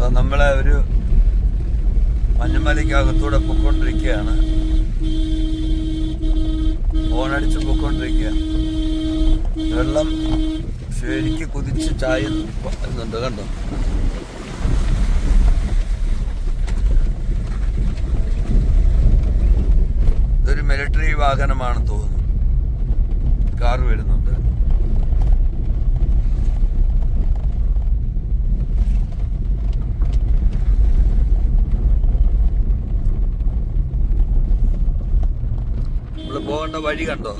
അപ്പൊ നമ്മളെ ഒരു മഞ്ഞുമലയ്ക്കകത്തൂടെ പൊക്കോണ്ടിരിക്കുകയാണ് ഫോണടിച്ച് പൊക്കോണ്ടിരിക്കുക വെള്ളം ശരിക്ക് കുതിച്ച് ചായുന്നുണ്ട് കണ്ടോ? ഇതൊരു മിലിറ്ററി വാഹനമാണെന്ന് തോന്നുന്നു. കാർ വരുന്നുണ്ട് നമ്മൾ പോകേണ്ട വഴി കണ്ടോ?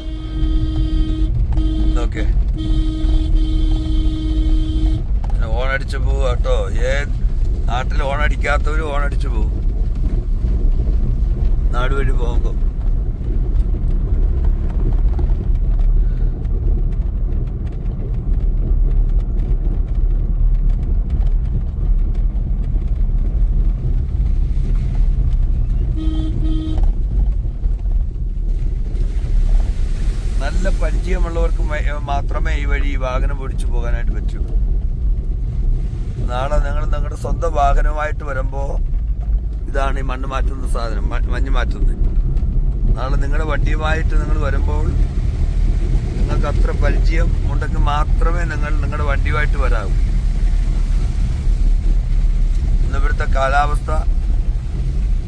ഓക്കെ ഓണടിച്ചു പോവും കേട്ടോ. ഏ നാട്ടിൽ ഓണടിക്കാത്തവരും ഓണടിച്ചു പോവും. നാട് വഴി പോകുമ്പോ. നല്ല പരിചയമുള്ളവർക്ക് മാത്രമേ ഈ വഴി ഈ വാഹനം ഓടിച്ചു പോകാനായിട്ട് പറ്റൂ. നാളെ നിങ്ങൾ നിങ്ങളുടെ സ്വന്തം വാഹനമായിട്ട് വരുമ്പോൾ ഇതാണ് ഈ മണ്ണ് മാറ്റുന്ന സാധനം മഞ്ഞ് മാറ്റുന്നത്. നാളെ നിങ്ങളുടെ വണ്ടിയുമായിട്ട് നിങ്ങൾ വരുമ്പോൾ നിങ്ങൾക്ക് അത്ര പരിചയം ഉണ്ടെങ്കിൽ മാത്രമേ നിങ്ങൾ നിങ്ങളുടെ വണ്ടിയുമായിട്ട് വരാവൂ. ഒന്നിവിടുത്തെ കാലാവസ്ഥ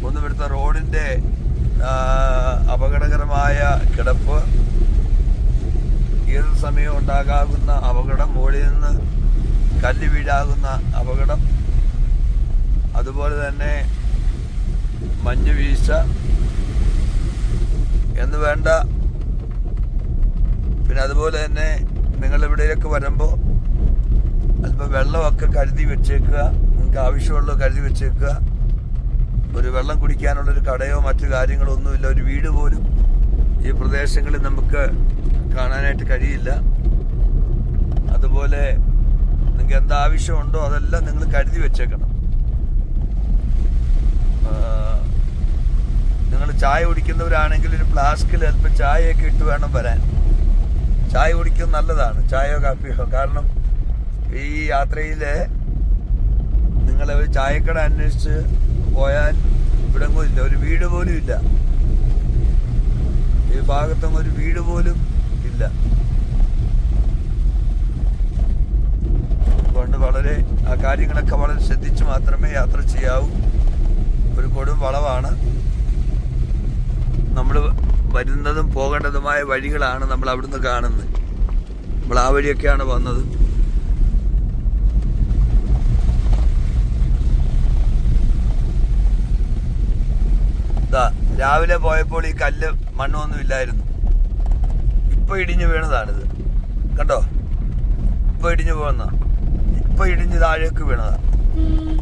ഒന്നിവിടുത്തെ റോഡിന്റെ അപകടകരമായ കിടപ്പ് ഏത് സമയവും ഉണ്ടാകാകുന്ന അപകടം മുകളിൽ നിന്ന് കല്ല് വീഴാകുന്ന അപകടം അതുപോലെ തന്നെ മഞ്ഞ് വീഴ്ച എന്ന് വേണ്ട. പിന്നെ അതുപോലെ തന്നെ നിങ്ങൾ ഇവിടെയൊക്കെ വരുമ്പോൾ അല്പം വെള്ളമൊക്കെ കരുതി വെച്ചേക്കുക നിങ്ങൾക്ക് ആവശ്യമുള്ളത് കരുതി വെച്ചേക്കുക. ഒരു വെള്ളം കുടിക്കാനുള്ളൊരു കടയോ മറ്റു കാര്യങ്ങളോ ഒന്നുമില്ല. ഒരു വീട് പോലും ഈ പ്രദേശങ്ങളിൽ നമുക്ക് കാണാനായിട്ട് കഴിയില്ല. അതുപോലെ നിങ്ങൾക്ക് എന്താവശ്യമുണ്ടോ അതെല്ലാം നിങ്ങൾ കരുതി വെച്ചേക്കണം. നിങ്ങൾ ചായ കുടിക്കുന്നവരാണെങ്കിൽ ഒരു ഫ്ലാസ്കിൽ അല്പം ചായയൊക്കെ ഇട്ട് വേണം വരാൻ. ചായ കുടിക്കുന്നത് നല്ലതാണ് ചായയോ കാപ്പിയോ. കാരണം ഈ യാത്രയിൽ നിങ്ങൾ ഒരു ചായക്കട അന്വേഷിച്ച് പോയാൽ ഇവിടെങ്ങും ഇല്ല ഒരു വീട് പോലും ഇല്ല. ഈ ഭാഗത്തൊന്നും ഒരു വീട് പോലും ഇല്ല. അതുകൊണ്ട് വളരെ ആ കാര്യങ്ങളൊക്കെ വളരെ ശ്രദ്ധിച്ച് മാത്രമേ യാത്ര ചെയ്യാവൂ. ഒരു കൊടും വളവാണ്. നമ്മൾ വരുന്നതും പോകേണ്ടതുമായ വഴികളാണ് നമ്മൾ അവിടുന്ന് കാണുന്നത്. നമ്മൾ ആ വഴിയൊക്കെയാണ് വന്നത്. രാവിലെ പോയപ്പോൾ ഈ കല്ല് മണ്ണൊന്നും ഇല്ലായിരുന്നു. ഇപ്പൊ ഇടിഞ്ഞു വീണതാണിത്. കണ്ടോ? ഇപ്പൊ ഇടിഞ്ഞു പോകുന്ന. ഇപ്പൊ ഇടിഞ്ഞ് താഴേക്ക് വീണതാ.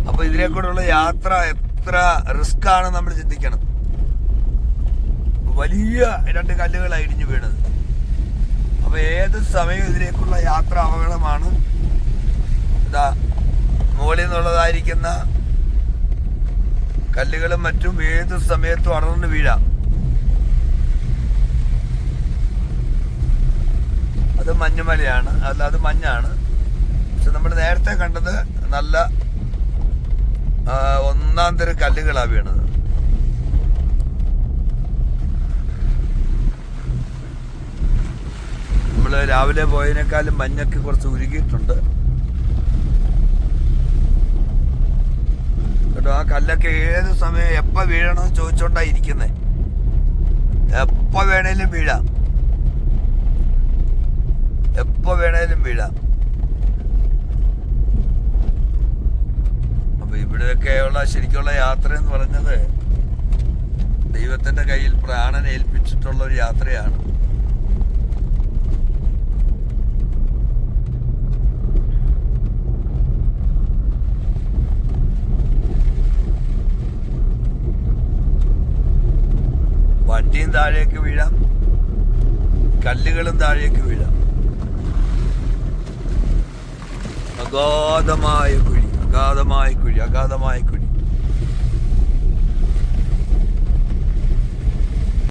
അപ്പൊ കൂടെയുള്ള യാത്ര എത്ര റിസ്ക് ആണ് നമ്മൾ ചിന്തിക്കണം. വലിയ രണ്ട് കല്ലുകളാണ് ഇടിഞ്ഞു വീണത്. അപ്പോൾ ഏത് സമയവും ഇതിലേക്കുള്ള യാത്ര അപകടമാണ് ഇതാ മുകളിൽ നിന്നുള്ളതായിരിക്കുന്ന കല്ലുകളും മറ്റും ഏത് സമയത്തും അടർന്ന് വീഴാം അത് മഞ്ഞുമലയാണ്. അല്ല അത് മഞ്ഞാണ്. പക്ഷെ നമ്മൾ നേരത്തെ കണ്ടത് നല്ല ഒന്നാം തരം കല്ലുകളാണ് വീണത്. നമ്മൾ രാവിലെ പോയതിനേക്കാളും മഞ്ഞൊക്കെ കുറച്ച് ഉരുകിയിട്ടുണ്ട്. കേട്ടോ ആ കല്ലൊക്കെ ഏത് സമയം എപ്പ വീഴണമെന്ന് ചോദിച്ചോണ്ടാ ഇരിക്കുന്നേ. എപ്പ വേണേലും വീഴാം. എപ്പോ വേണേലും വീഴാം അപ്പൊ ഇവിടെയൊക്കെയുള്ള ശരിക്കുള്ള യാത്ര എന്ന് പറഞ്ഞത് ദൈവത്തിന്റെ കയ്യിൽ പ്രാണൻ ഏൽപ്പിച്ചിട്ടുള്ള ഒരു യാത്രയാണ്. വണ്ടിയും താഴേക്ക് വീഴാം. കല്ലുകളും താഴേക്ക് വീഴാം. അഗാധമായ കുഴി അഗാധമായ കുഴി അഗാധമായ കുഴി.